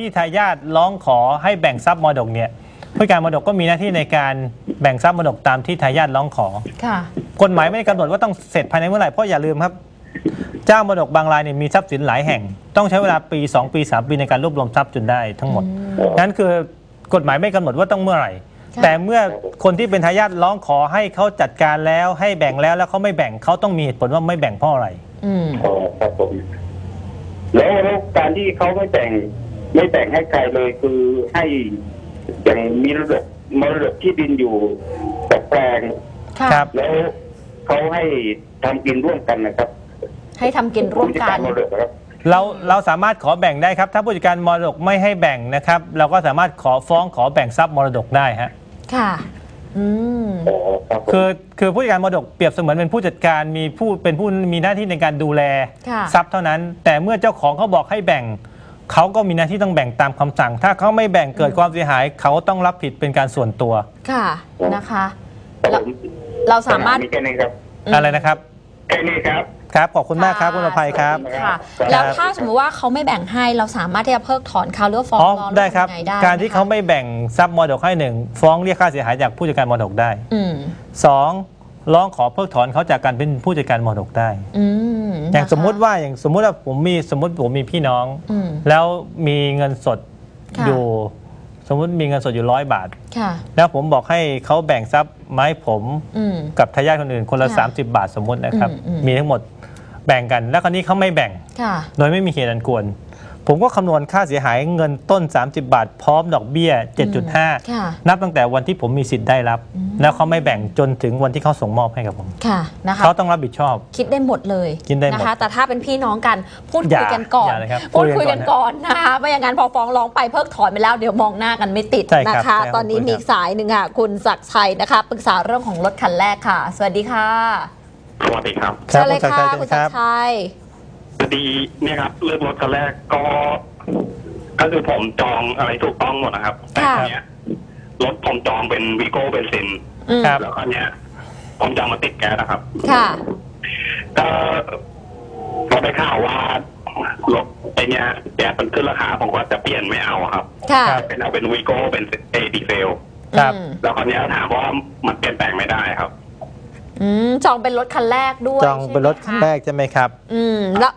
ที่ทายาทร้องขอให้แบ่งทรัพย์มรดกเนี่ยผู้การมรดกก็มีหน้าที่ในการแบ่งทรัพย์มรดกตามที่ทายาทร้องขอ ค่ะกฎหมายไม่ได้กำหนดว่าต้องเสร็จภายในเมื่อไหร่เพราะอย่าลืมครับ เจ้ามรดกบางรายเนี่ยมีทรัพย์สินหลายแห่ง ต้องใช้เวลาปี 2 ปี 3 ปีในการรวบรวมทรัพย์จนได้ทั้งหมดนั้นคือกฎหมายไม่กำหนดว่าต้องเมื่อไหร่ค่ะแต่เมื่อคนที่เป็นทายาทร้องขอให้เขาจัดการแล้วให้แบ่งแล้วแล้วเขาไม่แบ่งเขาต้องมีเหตุผลว่าไม่แบ่งเพราะอะไร อืมอ๋อครับผมแล้วแล้วการที่เขาไม่แต่ง ไม่แต่งให้ใครเลยคือให้อย่างมีมรดกมรดกที่ดินอยู่แต่แปลงค่ะครับ แล้วเขาให้ทำกินร่วมกันนะครับให้ทำกินร่วมกันผู้จัดารมรดกนะครับ เราเราสามารถขอแบ่งได้ครับ ถ้าผู้จัดการมรดกไม่ให้แบ่งนะครับ เราก็สามารถขอฟ้องขอแบ่งทรัพย์มรดกได้ฮะค่ะ อืม อ๋อครับผมคือคือผู้จัดการมรดกเปรียบเสมือนเป็นผู้จัดการมีผู้เป็นผู้มีหน้าที่ในการดูแลค่ะ ทรัพย์เท่านั้น แต่เมื่อเจ้าของเขาบอกให้แบ่ง เขาก็มีหน้าที่ต้องแบ่งตามคำสั่ง ถ้าเขาไม่แบ่งเกิดความเสียหาย เขาต้องรับผิดเป็นการส่วนตัว ค่ะนะคะ ครับผมเราสามารถมีแค่นี้ครับอืมอะไรนะครับ แค่นี้ครับ ครับขอบคุณมากครับคุณอภัยครับ ค่ะ ครับ แล้วถ้าสมมติว่าเขาไม่แบ่งให้เราสามารถที่จะเพิกถอนเขาหรือว่าฟ้องอ๋อร้องได้ครับ หอยังไงได้การที่นะคะเขาไม่แบ่งทรัพย์มรดกให้หนึ่งฟ้องเรียกค่าเสียหายจากผู้จัดการมรดกได้อืมสองร้องขอเพิกถอนเขาจากการเป็นผู้จัดการมรดกได้ อืม อย่างนะคะสมมุติว่าอย่างสมมุติว่าผมมีสมมติผมมีพี่น้อง อืม แล้วมีเงินสดค่ะ อยู่ สมมุติมีเงินสดอยู่ร้อยบาท ค่ะ แล้วผมบอกให้เขาแบ่งทรัพย์มาให้ผมอืม กับทายาทคนอื่นคนละ ค่ะ30 บาทสมมุตินะครับ อืมอืม มีทั้งหมดแบ่งกัน แล้วคราวนี้เขาไม่แบ่ง ค่ะ โดยไม่มีเหตุอันควร ผมก็คำนวณค่าเสียหายเงินต้น 30 บาท พร้อมดอกเบี้ยค่ะ7.5 นับตั้งแต่วันที่ผมมีสิทธิ์ได้รับ แล้วเขาไม่แบ่งจนถึงวันที่เขาส่งมอบให้กับผมค่ะนะคะเขาต้องรับผิดชอบ คิดได้หมดเลยคิดได้หมดนะคะ แต่ถ้าเป็นพี่น้องกันพูดอย่าคุยกันก่อนอย่าเลยครับพูดคุยคุยกักันนก่ก่ออนนนะคะไม่อย่างนั้นพอฟ้องร้องไปเพิกถอนไปแล้วเดี๋ยวมองหน้ากันไม่ติดใช่ครับนะคะใช่ครับตอนนี้ขอบคุณมีครับอีกสายหนึ่งค่ะคุณศักดิ์ชัยนะคะปรึกษาเรื่องของรถคันแรกค่ะ สวัสดีค่ะสวัสดีครับครัเชิญเลยณศักดิ์ค่ะชัยคุณคศักรับดิ์ชัย พอดีเนี่ยครับเรื่องรถคันแรกก็ ก็คือผมจองอะไรถูกต้องหมดนะครับ แต่ค่ะทีเนี้ยรถผมจองเป็นวีโก้เบนซินอืมครับ แล้วก็เนี้ย ผมจะเอามาติดแก๊สนะครับ ค่ะ ก็พอได้ข่าวว่ารถไอเนี้ยแก๊สมันขึ้นราคาผมก็จะเปลี่ยนไม่เอาครับค่ะครับ เป็นเอาเป็นวีโก้เป็นเอดีเซลครับ อืมแล้วคราวเนี้ยถามว่ามันเปลี่ยนแปลงไม่ได้ครับ อืมจองเป็นรถคันแรกด้วยจองเป็นรถคันแรกใช่ไหมครับ อืมแล้ว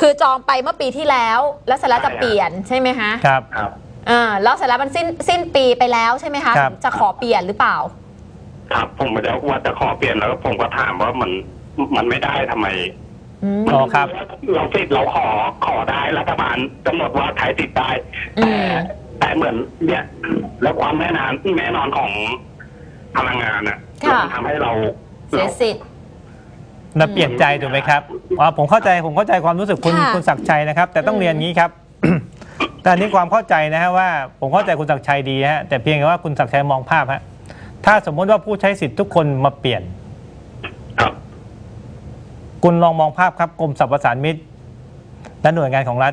คือจองไปเมื่อปีที่แล้ว แล้วเสร็จแล้วจะเปลี่ยนใช่ไหมคะครับ ครับ อ่าแล้วเสร็จแล้วมันสิ้นสิ้นปีไปแล้วใช่ไหมคะครับ จะขอเปลี่ยนหรือเปล่า ครับ ผมก็จะว่าจะขอเปลี่ยนแล้วผมก็ถามว่ามันมันไม่ได้ทำไมอืม อ๋อครับ เราสิทธิ์เราขอขอได้รัฐบาลกำหนดว่าใครติดได้อืแต่ม แต่เหมือนเนี่ยแล้วความแน่นอนแน่นอนของพลังงานอะค่ะ มันทำให้เราเสียสิทธิ์ นะเปลี่ยนใจถูกไหมครับอ๋อผมเข้าใจผมเข้าใจความรู้สึกคุณค่ะ คุณศักดิ์ชัยนะครับ แต่ต้องอืมเรียนงี้ครับ แต่อันนี้ความเข้าใจนะฮะว่า ผมเข้าใจคุณศักดิ์ชัยดีฮะแต่เพียงแต่ว่าคุณศักดิ์ชัยมองภาพฮะถ้าสมมติว่าผู้ใช้สิทธิ์ทุกคนมาเปลี่ยน ครับคุณลองมองภาพครับกรมสรรพสานมิตและหน่วยงานของรัฐ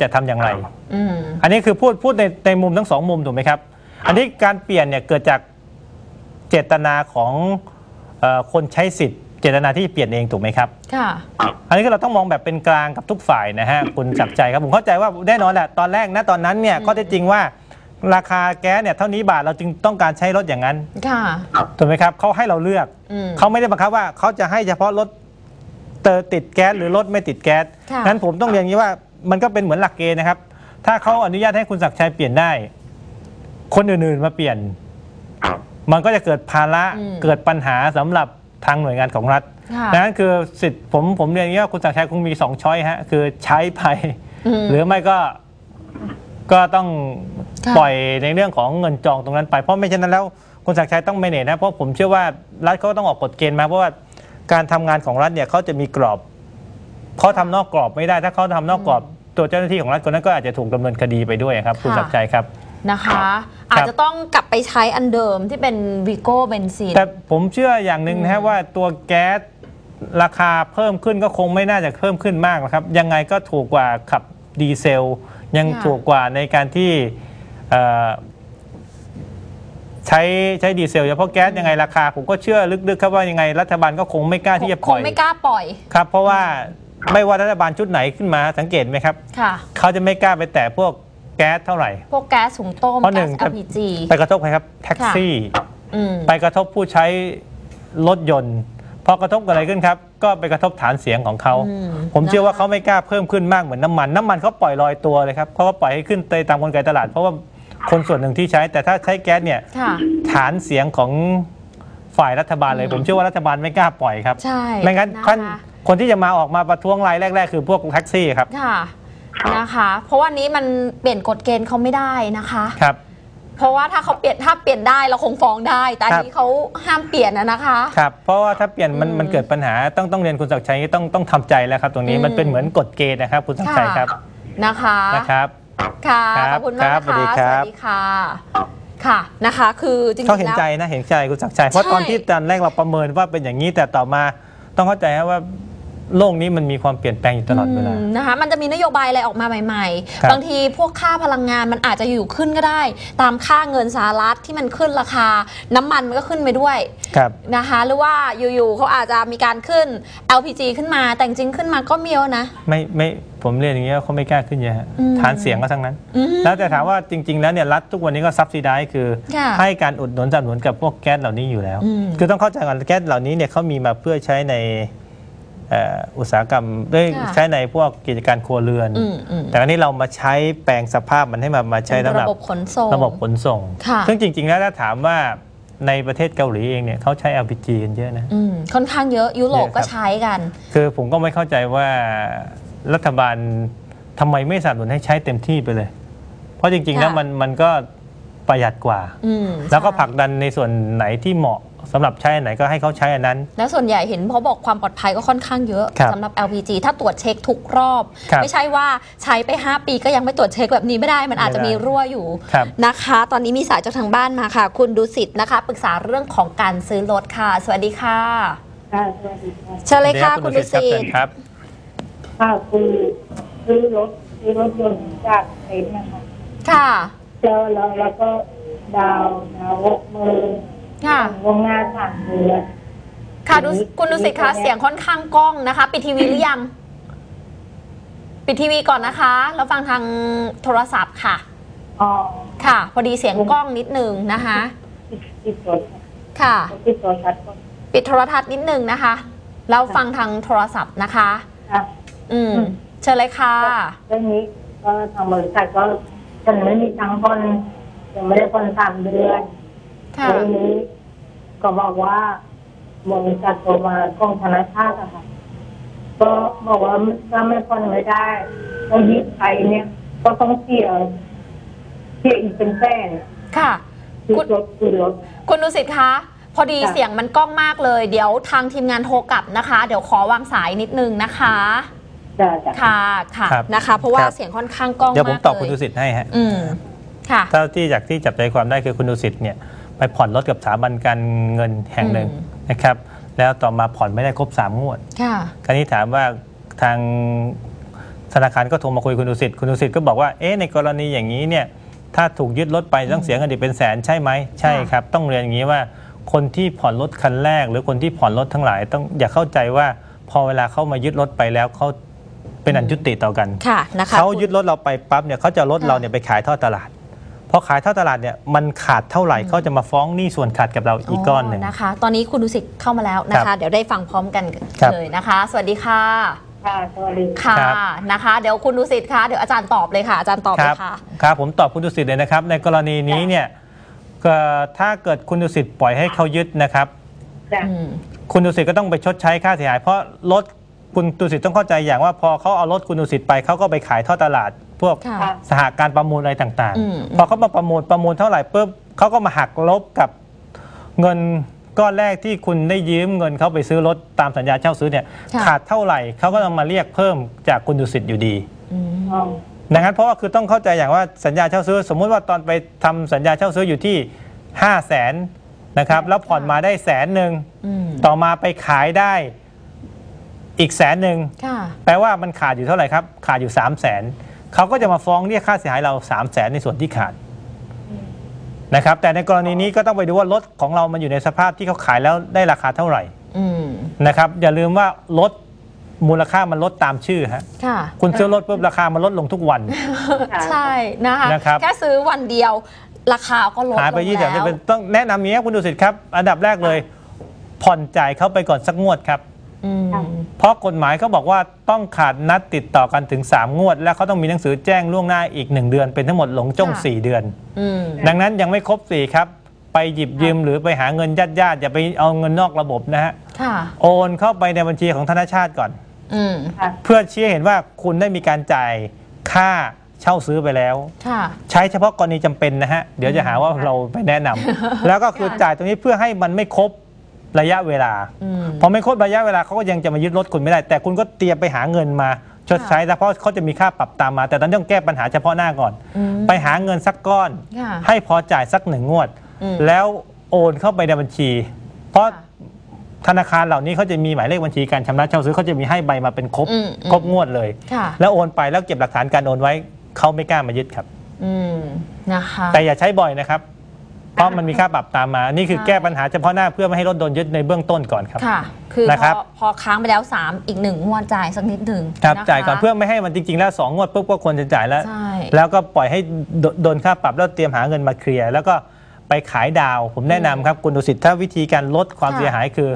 จะทำอย่างไร อืม อันนี้คือพูดพูดในในมุมทั้งสองมุมถูกไหมครับ อันนี้การเปลี่ยนเนี่ยเกิดจากเจตนาของเออคนใช้สิทธิ์ เจตนาที่จะเปลี่ยนเองถูกไหมครับค่ะ ครับ อันนี้ก็เราต้องมองแบบเป็นกลางกับทุกฝ่ายนะฮะ คุณจักรใจครับผมเข้าใจว่าแน่นอนแหละตอนแรกนะตอนนั้นเนี่ยอืมข้อเท็จจริงว่า ราคาแก๊สเนี่ยเท่านี้บาทเราจึงต้องการใช้รถอย่างนั้นค่ะถูกไหมครับเขาให้เราเลือก อืม เขาไม่ได้บังคับว่าเขาจะให้เฉพาะรถเตอติดแก๊สหรือรถไม่ติดแก๊สค่ะ นั้นผมต้องเรียนอย่างนี้ว่ามันก็เป็นเหมือนหลักเกณฑ์นะครับ ถ้าเขาอนุญาตให้คุณศักดิ์ชัยเปลี่ยนได้ คนอื่นๆมาเปลี่ยน ครับ มันก็จะเกิดภาระอืม เกิดปัญหาสำหรับ ทางหน่วยงานของรัฐค่ะดังนั้นคือสิทธิ์ผมผมเรียนอย่างนี้ว่าคุณศักดิ์ชัยคงมีสองช้อยฮะคือใช้ไปมหรือไม่ก็ก็ต้องค่ะ ปล่อยในเรื่องของเงินจองตรงนั้นไป เพราะไม่เช่นนั้นแล้วคุณศักดิ์ชัยต้องไม่เนตนะเพราะผมเชื่อว่ารัฐเขาต้องออกกฎเกณฑ์มาเพราะว่าการทำงานของรัฐเนี่ยเขาจะมีกรอบเขาทำนอกกรอบไม่ได้ ถ้าเขาทำนอกกรอบตัวเจ้าหน้าที่ของรัฐคนนั้นก็อาจจะถูกดำเนินคดีไปด้วยครับคุณค่ะศักดิ์ชัยครับ นะคะ อาจจะต้องกลับไปใช้อันเดิมที่เป็นวีโก้เบนซิน แต่ผมเชื่ออย่างหนึ่งนะฮะว่าตัวแก๊สราคาเพิ่มขึ้นก็คงไม่น่าจะเพิ่มขึ้นมากนะครับ ยังไงก็ถูกกว่าขับดีเซล ยังค่ะ ถูกกว่าในการที่เอ่อใช้ใช้ดีเซลเฉพาะแก๊สยังไงราคา ผมก็เชื่อลึกๆครับว่ายังไงรัฐบาลก็คงไม่กล้าที่จะคปล่งอยไม่กล้าปล่อยครับ เพราะว่าไม่ว่ารัฐบาลชุดไหนขึ้นมาสังเกตไหมครับ ค่ะ เขาจะไม่กล้าไปแตะพวก แก๊สเท่าไหร่ พวกแก๊สถุงต้มเพราะหนึ่แก๊สง LPG ไปกระทบใครครับแท็กซี่ อืมไปกระทบผู้ใช้รถยนต์พอกระทบอะไรขึ้นครับ ก็ไปกระทบฐานเสียงของเขา อืมผมเชื่อว่านะคะเขาไม่กล้าเพิ่มขึ้นมากเหมือนน้ำมัน น้ำมันเขาปล่อยลอยตัวเลยครับเขาก็ปล่อยให้ขึ้นไปตามกลไกตลาด เพราะว่าคนส่วนหนึ่งที่ใช้ แต่ถ้าใช้แก๊สเนี่ยค่ะ ฐานเสียงของฝ่ายรัฐบาลเลยอืมผมเชื่อว่ารัฐบาลไม่กล้าปล่อยครับ ใช่ไม่งั้นนะคะคนคนที่จะมาออกมาประท้วงรายแรก ๆ คือพวกแท็กซี่ครับ ค่ะ นะคะ เพราะว่านี้มันเปลี่ยนกฎเกณฑ์เขาไม่ได้นะคะครับ เพราะว่าถ้าเขาเปลี่ยนถ้าเปลี่ยนได้เราคงฟ้องได้ แต่อันครับนี้เขาห้ามเปลี่ยนนะนะคะครับเพราะว่าถ้าเปลี่ยนมันอืมมันเกิดปัญหาต้องต้องเรียนคุณศักดิ์ชัยต้องต้องทำใจแล้วครับ ตรงนี้อืมมันเป็นเหมือนกฎเกณฑ์นะครับ คุณศักดิ์ชัยครับนะคะนะครับค่ะครับขอบคุณมากครับนะสวัสดีคะครับสวัสดีค่ะค่ะนะคะคือจริงๆเขาเห็นแล้วใจนะเห็นใจคุณศักดิ์ชัยเพราะใช่ตอนที่ตอนแรกเราประเมินว่าเป็นอย่างนี้แต่ต่อมาต้องเข้าใจนะว่า โลกนี้มันมีความเปลี่ยนแปลงอยู่ตลอดเวลามนะคะมันจะมีนโยบายอะไรออกมาใหม่ครับๆบางทีพวกค่าพลังงานมันอาจจะอยู่ขึ้นก็ได้ ตามค่าเงินสหรัฐที่มันขึ้นราคา น้ำมันมันก็ขึ้นไปด้วยครับนะคะหรือว่าอยู่ๆเขาอาจจะมีการขึ้น LPG ขึ้นมาแต่จริงๆขึ้นมาก็มีแล้วนะ ไม่ไม่ผมเรียนอย่างนี้ว่าเขาไม่กล้าขึ้นเยอะฮะอืมฐานเสียงก็ทั้งนั้นอืมแล้วแต่ถามว่าจริง ๆ แล้วเนี่ยรัฐทุกวันนี้ก็ซับซิได้คือค่ะให้การอุดหนุนสนับสนุนกับพวกแก๊สเหล่านี้อยู่แล้วอืมคือต้องเข้าใจก่อนแก๊สเหล่านี้เนี่ยเขามีมาเพื่อใช้ในเอ่ออุตสาหกรรมด้วยค่ะใช้ในพวกกิจการครัวเรือนอืมอืมแต่อันนี้เรามาใช้แปลงสภาพมันให้มามาใช้เป็นสำหรัระบบบขนส่งระบบขนส่งค่ะซึ่งจริง ๆ แล้วถ้าถามว่าในประเทศเกาหลีเองเนี่ยเขาใช้ LPG กันเยอะนะอืมค่อนข้างเยอะยุโรปเยอะครับก็ใช้กัน คือผมก็ไม่เข้าใจว่ารัฐบาลทำไมไม่สนับสนุนให้ใช้เต็มที่ไปเลย เพราะจริงๆค่ะแล้วมันมันก็ประหยัดกว่าอืมแล้วก็ใช่ผลักดันในส่วนไหนที่เหมาะ สำหรับใช้อันไหนก็ให้เขาใช้อันนั้น แล้วส่วนใหญ่เห็นเขาบอกความปลอดภัยก็ค่อนข้างเยอะครับสำหรับ LPG ถ้าตรวจเช็คทุกรอบ ครับไม่ใช่ว่าใช้ไป 5 ปีก็ยังไม่ตรวจเช็คแบบนี้ไม่ได้ มันอาจจะไม่มีได้รั่วอยู่ครับ นะคะ ตอนนี้มีสายจากทางบ้านมาค่ะ คุณดุสิตนะคะปรึกษาเรื่องของการซื้อรถค่ะ สวัสดีค่ะค่ะสวัสดีค่ะเชิญเลยค่ะดี๋วคุณดุสิเชิตญครับ ค่ะคือซื้อรถซื้อรถยนต์จากเต็นท์นะคะค่ะ แล้วแล้วแล้วก็ดาวดาวหกหมื่น ค่ะวงหน้าสามเดือนค่ะดุคุณดุสิตคะเสียงค่อนข้างก้องนะคะ ปิดทีวีหรือยัง ปิดทีวีก่อนนะคะ แล้วฟังทางโทรศัพท์ค่ะอ๋อค่ะ พอดีเสียงกล้องนิดนึงนะคะติดติดตัวค่ะติดตัวชัดก่อนปิดโทรทัศน์นิดนึงนะคะแล้วฟังทางโทรศัพท์นะคะค่ะอืมเชิญเลยค่ะเรื่องนี้ก็ทางบริษัทก็ฉันไม่มีตังค์คนยังไม่ได้คนสามเดือน ค่ะเรื่องนี้ก็บอกว่าบริษัทโทรมากองธนาคารอะค่ะ ก็บอกว่าถ้าไม่ผ่อนไม่ได้ต้องยึดไปเนี่ย ก็ต้องเสียเสียอีกเป็นแสนค่ะ คือคุณ รถคือรถ คุณดุสิตคะ พอดีค่ะเสียงมันกล้องมากเลย เดี๋ยวทางทีมงานโทรกลับนะคะ เดี๋ยวขอวางสายนิดนึงนะคะ จ้ะจ้ะ ค่ะ ค่ะ ครับนะคะ เพราะว่าครับ เสียงค่อนข้างกล้องเดี๋ยวผมมากตอบเลคุณยดุสิตให้ฮะ อืม ค่ะ เท่าที่จากที่จับใจความได้คือคุณดุสิตเนี่ย ไปผ่อนรถกับสถาบันการเงินแห่งหนึ่งอืมนะครับ แล้วต่อมาผ่อนไม่ได้ครบสามงวดค่ะคราวนี้ถามว่าทางธนาคารก็โทรมาคุยคุณดุสิตคุณดุสิตก็บอกว่าเอ๊ะในกรณีอย่างนี้เนี่ยถ้าถูกยึดรถไปต้องเสียเงินอีกเป็นแสนใช่ไหมใช่ครับ ต้องเรียนอย่างนี้ว่าคนที่ผ่อนรถคันแรก หรือคนที่ผ่อนรถทั้งหลาย ต้องอย่าเข้าใจว่าพอเวลาเขามายึดรถไปแล้วเขาเป็นอันยุติต่อกันค่ะนะคะเขาคุณยึดรถเราไปปั๊บเนี่ยเขาจะเอารถค่ะเราเนี่ยไปขายทอดตลาด พอขายทอดตลาดเนี่ยมันขาดเท่าไหร่เขาจะมาฟ้องหนี้ส่วนขาดกับเราอีกก้อนหนึ่งนะคะ ตอนนี้คุณดุสิตเข้ามาแล้วนะครัคะบเดี๋ยวได้ฟังพร้อมกันครับเลยนะคะ สวัสดีค่ะค่ะสวัสดีค่ะครับนะคะ เดี๋ยวคุณดุสิตคะเดี๋ยวอาจารย์ตอบเลยค่ะอาจารย์ตอบคเลรับยค่ะครับผมตอบคุณดุสิตเลยนะครับ ในกรณีนี้เนี่ยก็ถ้าเกิดคุณดุสิตปล่อยให้เขายึดนะครับจ้ะอืมคุณดุสิตก็ต้องไปชดใช้ค่าเสียหาย เพราะรถคุณดุสิตต้องเข้าใจอย่างว่าพอเขาเอารถคุณดุสิตไปเขาก็ไปขายทอดตลาด พวกค่ะค่ะ สหการประมูลอะไรต่างอืม ๆ พอเขามาประมูลประมูลเท่าไหร่ปุ๊บเขาก็มาหักลบกับเงินก้อนแรกที่คุณได้ยืมเงินเขาไปซื้อรถตามสัญญาเช่าซื้อเนี่ยค่ะ ขาดเท่าไหร่เขาก็ต้องมาเรียกเพิ่มจากคุณดุสิตอยู่ดี อืม อ๋อดังนั้นเพราะว่าคือต้องเข้าใจอย่างว่าสัญญาเช่าซื้อ สมมุติว่าตอนไปทำสัญญาเช่าซื้ออยู่ที่ 5 0 0แสนนะครับแล้วผ่อนมาได้แสนหนึ่งอืม ต่อมาไปขายได้อีกแสนหนึ่งค่ะ แปลว่ามันขาดอยู่เท่าไหร่ครับ ขาดอยู่ 3 0 0แสน เขาก็จะมาฟ้องเรียกค่าเสียหายเรา3 0 0แสนในส่วนที่ขาดนะครับ แต่ในกรณีนี้ก็ต้องไปดูว่ารถของเรามันอยู่ในสภาพที่เขาขายแล้วได้ราคาเท่าไหร่อืมนะครับ อย่าลืมว่ารถมูลค่ามันลดตามชื่อฮะค่ะคุณซื้อรถปุ๊บราคามันลดลงทุกวันค่ะใช่นะคะนะครับแค่ซื้อวันเดียว ราคาก็ลดหายไปลงยี่สิบแล้วเป็นต้องแนะนำอย่างนี้ยคุณดูสิตครับ อันดับแรกเลย ผ่อนจ่ายเข้าไปก่อนสักงวดครับอืม เพราะกฎหมายเขาบอกว่าต้องขาดนัดติดต่อกันถึง 3 งวด แล้วเขาต้องมีหนังสือแจ้งล่วงหน้าอีก 1 เดือน เป็นทั้งหมดหลงจ้องค่ะ4เดือนอืมดังนั้นยังไม่ครบ 4 ครับ ไปหยิบยืมหรือไปหาเงินญาติญาติๆอย่าไปเอาเงินนอกระบบนะฮะค่ะโอนเข้าไปในบัญชีของธนาชาติก่อนอืมค่ะเพื่อชี้ให้เห็นว่าคุณได้มีการจ่ายค่าเช่าซื้อไปแล้วค่ะใช้เฉพาะกรณีจำเป็นนะฮะ เดี๋ยวจะหาว่าเราไปแนะนำแล้วก็คือจ่ายตรงนี้เพื่อให้มันไม่ครบ ระยะเวลา อืม พอไม่ครบระยะเวลาเขาก็ยังจะมายึดรถคุณไม่ได้ แต่คุณก็เตรียมไปหาเงินมาชดใช้แล้วเพราะเขาจะมีค่าปรับตามมา แต่ตอนนต้องแก้ปัญหาเฉพาะหน้าก่อน อืมไปหาเงินสักก้อน ค่ะให้พอจ่ายสักหนึ่งงวด อืม แล้วโอนเข้าไปในบัญชี เพราะ ค่ะ ธนาคารเหล่านี้เขาจะมีหมายเลขบัญชีการชำระเช่าซื้อเขาจะมีให้ใบมาเป็นครบอืมอืม ครบงวดเลย ค่ะ แล้วโอนไปแล้วเก็บหลักฐานการโอนไว้เขาไม่กล้ามายึดครับ อืม นะคะ แต่อย่าใช้บ่อยนะครับ เพราะมันมีค่าปรับตามมา นี่คือใช่แก้ปัญหาเฉพาะหน้าเพื่อไม่ให้รถโดนยึดในเบื้องต้นก่อนครับ ค่ะ คือนะพครัอบ พอค้างไปแล้ว 3 อีกหนึ่งงวดจ่ายสักนิดหนึ่งครับะคะจ่ายก่อนเพื่อไม่ให้มันจริงๆ แล้วสองงวดปุ๊บก็ควรจะจ่ายแล้ว ใช่ แล้วก็ปล่อยให้โดโดนค่าปรับแล้วเตรียมหาเงินมาเคลียร์แล้วก็ไปขายดาว ผมแนะนำครับคุณดุสิตถ้าวิธีการลดความค่ะเสียหายคือ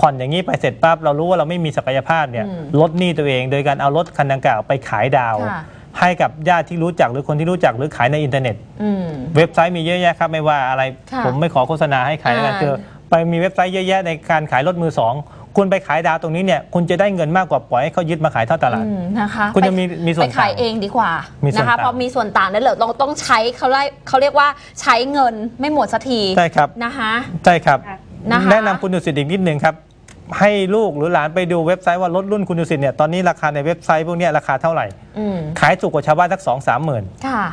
ผ่อนอย่างนี้ไปเสร็จปั๊บเรารู้ว่าเราไม่มีศักยภาพเนี่ยอืมลดหนี้ตัวเอง โดยการเอารถคันดังกล่าวไปขายดาว ค่ะ ให้กับญาติที่รู้จักหรือคนที่รู้จักหรือขายในอินเทอร์เน็ต อืม เว็บไซต์มีเยอะแยะครับ ไม่ว่าอะไร ค่ะผมไม่ขอโฆษณาให้ใครแล้วกันอ่า คือไปมีเว็บไซต์เยอะแยะในการขายรถมือสองคุณไปขายดาวตรงนี้เนี่ยคุณจะได้เงินมากกว่าปล่อยให้เขายึดมาขายท่อตลาด อืมนะคะคุณจะมีมีส่วนไปขายต่างเองดีกว่ามีส่วนนะคะต่าง พอมีส่วนต่างนั้นเหรอต้องต้องใช้เขาเรียกเขาเรียกว่าใช้เงินไม่หมดสักทีใช่ครับนะคะ ใช่ครับค่ะนะคะ แนะนำคุณดุสิตอีกนิดนึงครับ ให้ลูกหรือหลานไปดูเว็บไซต์ว่ารถรุ่นคุณดุสิตเนี่ยตอนนี้ราคาในเว็บไซต์พวกเนี้ยราคาเท่าไหร่ อืมขายถูกกว่าชาวบ้านสักสองสามหมื่นค่ะ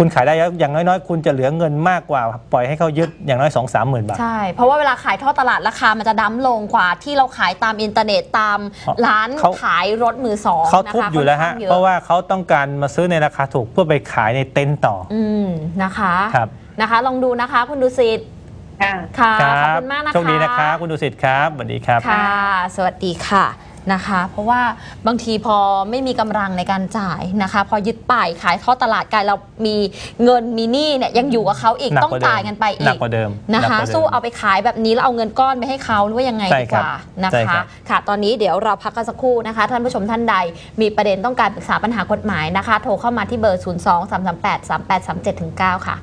คุณขายได้แล้วอย่างน้อยๆ คุณจะเหลือเงินมากกว่า ปล่อยให้เขายึดอย่างน้อยสองสามหมื่นบาท ใช่ เพราะว่าเวลาขายท่อตลาดราคามันจะดั้มลงกว่าที่เราขายตามอินเทอร์เน็ตตามเพราะร้านเขา ขายรถมือสองเขาทุบนะคะอยู่แล้วฮะค่นข้งยอเพราะว่าเขาต้องการมาซื้อในราคาถูกเพื่อไปขายในเต็นท์ต่ออืมนะคะ ครับ นะคะ ลองดูนะคะ คุณดูสิทธิ์ ค่ะ ค่ะคขรัอบบคุณมากนะคะโชคดีนะครับคุณดุสิตครับสวัสดีครับ ค่ะ สวัสดีค่ะนะคะ เพราะว่าบางทีพอไม่มีกำลังในการจ่ายนะคะ พอยึดป้ายขายทอดตลาดกลายเรามีเงินมีหนี้เนี่ยยังอยู่กับเขาอีกหนักต้องกว่าเดิมจ่ายกันไปอีหนักกกว่าเดิมนะหนักคะกว่าเดิมสู้เอาไปขายแบบนี้แล้วเอาเงินก้อนไปให้เขาหรือว่ายังไงใช่ดีคกรับว่านะใช่คคะรับค่ะ ตอนนี้เดี๋ยวเราพักกันสักครู่นะคะ ท่านผู้ชมท่านใด มีประเด็นต้องการปรึกษาปัญหากฎหมายนะคะ โทรเข้ามาที่เบอร์ 0 2 3 3 8 3 8 3 7 9 ค่ะ